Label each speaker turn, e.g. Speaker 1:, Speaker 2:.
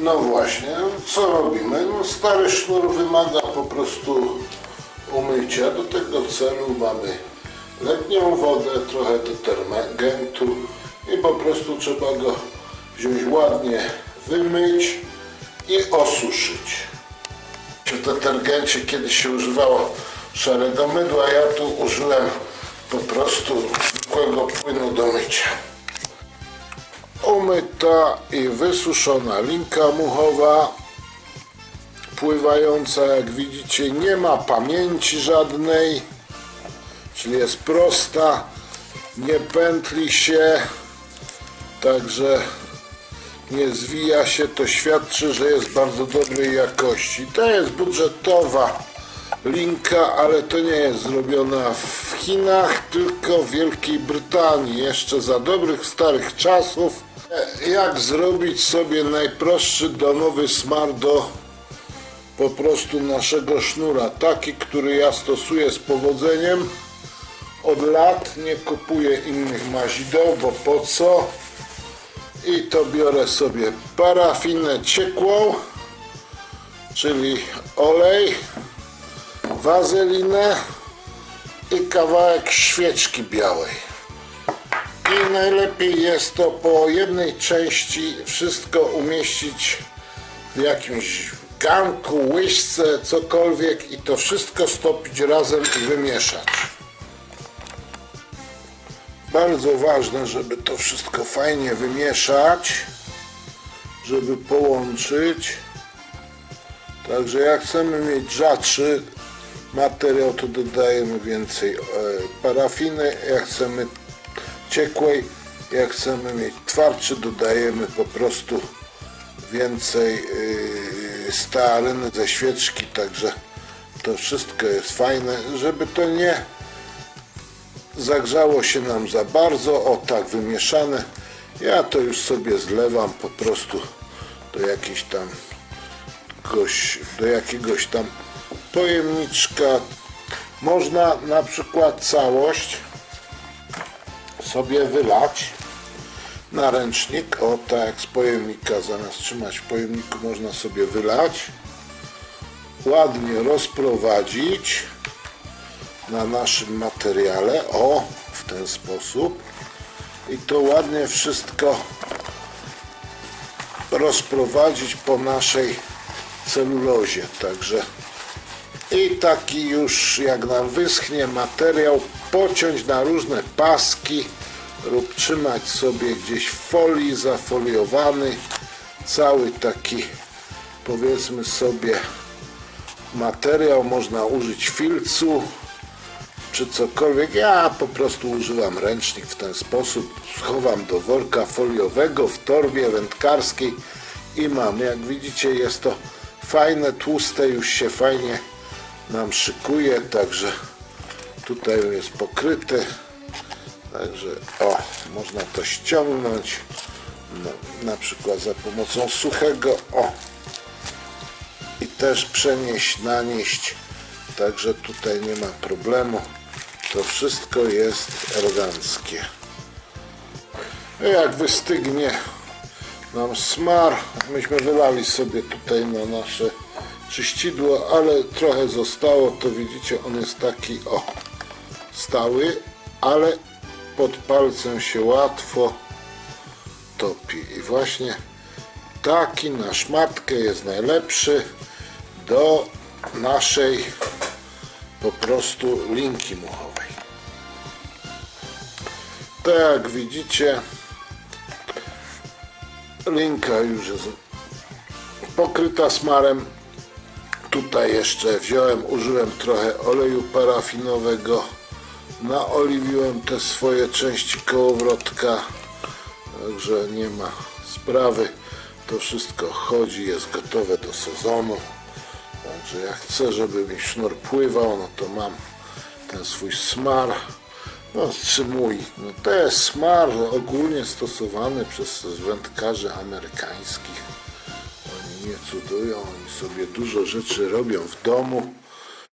Speaker 1: No właśnie, co robimy? No stary sznur wymaga po prostu umycia. Do tego celu mamy letnią wodę, trochę detergentu i po prostu trzeba go wziąć ładnie, wymyć i osuszyć. W detergencie kiedyś się używało szarego mydła, ja tu użyłem po prostu zwykłego płynu do mycia umyta i wysuszona linka muchowa pływająca jak widzicie nie ma pamięci żadnej czyli jest prosta nie pętli się także nie zwija się to świadczy, że jest bardzo dobrej jakości to jest budżetowa linka, ale to nie jest zrobiona w Chinach, tylko w Wielkiej Brytanii, jeszcze za dobrych starych czasów. Jak zrobić sobie najprostszy domowy smar do po prostu naszego sznura, taki, który ja stosuję z powodzeniem od lat, nie kupuję innych mazideł, bo po co? I to biorę sobie parafinę ciekłą, czyli olej, wazelinę i kawałek świeczki białej. I najlepiej jest to po jednej części wszystko umieścić w jakimś garnku, łyżce, cokolwiek i to wszystko stopić razem i wymieszać. Bardzo ważne, żeby to wszystko fajnie wymieszać, żeby połączyć. Także jak chcemy mieć rzadszy materiał, to dodajemy więcej e, parafiny. Jak chcemy ciekłej, jak chcemy mieć twardszy, dodajemy po prostu więcej yy, stearyny ze świeczki. Także to wszystko jest fajne, żeby to nie zagrzało się nam za bardzo. O tak wymieszane. Ja to już sobie zlewam po prostu do jakiejś tam do jakiegoś tam pojemniczka. Można na przykład całość sobie wylać na ręcznik. O tak z pojemnika, zamiast trzymać w pojemniku można sobie wylać. Ładnie rozprowadzić na naszym materiale. O, w ten sposób. I to ładnie wszystko rozprowadzić po naszej celulozie. Także i taki już jak nam wyschnie materiał pociąć na różne paski lub trzymać sobie gdzieś w folii zafoliowany cały taki powiedzmy sobie materiał można użyć filcu czy cokolwiek. Ja po prostu używam ręcznik w ten sposób. Schowam do worka foliowego w torbie wędkarskiej i mam. Jak widzicie jest to fajne tłuste już się fajnie nam szykuje także tutaj jest pokryty także o można to ściągnąć. No, na przykład za pomocą suchego o. I też przenieść, nanieść. Także tutaj nie ma problemu. To wszystko jest eleganckie. Jak wystygnie nam smar myśmy wylali sobie tutaj na nasze czyścidło, ale trochę zostało, to widzicie, on jest taki o stały, ale pod palcem się łatwo topi. I właśnie taki na szmatkę jest najlepszy do naszej po prostu linki muchowej. Tak jak widzicie linka już jest pokryta smarem. Tutaj jeszcze wziąłem, użyłem trochę oleju parafinowego naoliwiłem te swoje części kołowrotka także nie ma sprawy. To wszystko chodzi, jest gotowe do sezonu. Także jak chcę, żeby mi sznur pływał no to mam ten swój smar. No czy mój, no to jest smar ogólnie stosowany przez wędkarzy amerykańskich. Oni nie cudują, oni sobie dużo rzeczy robią w domu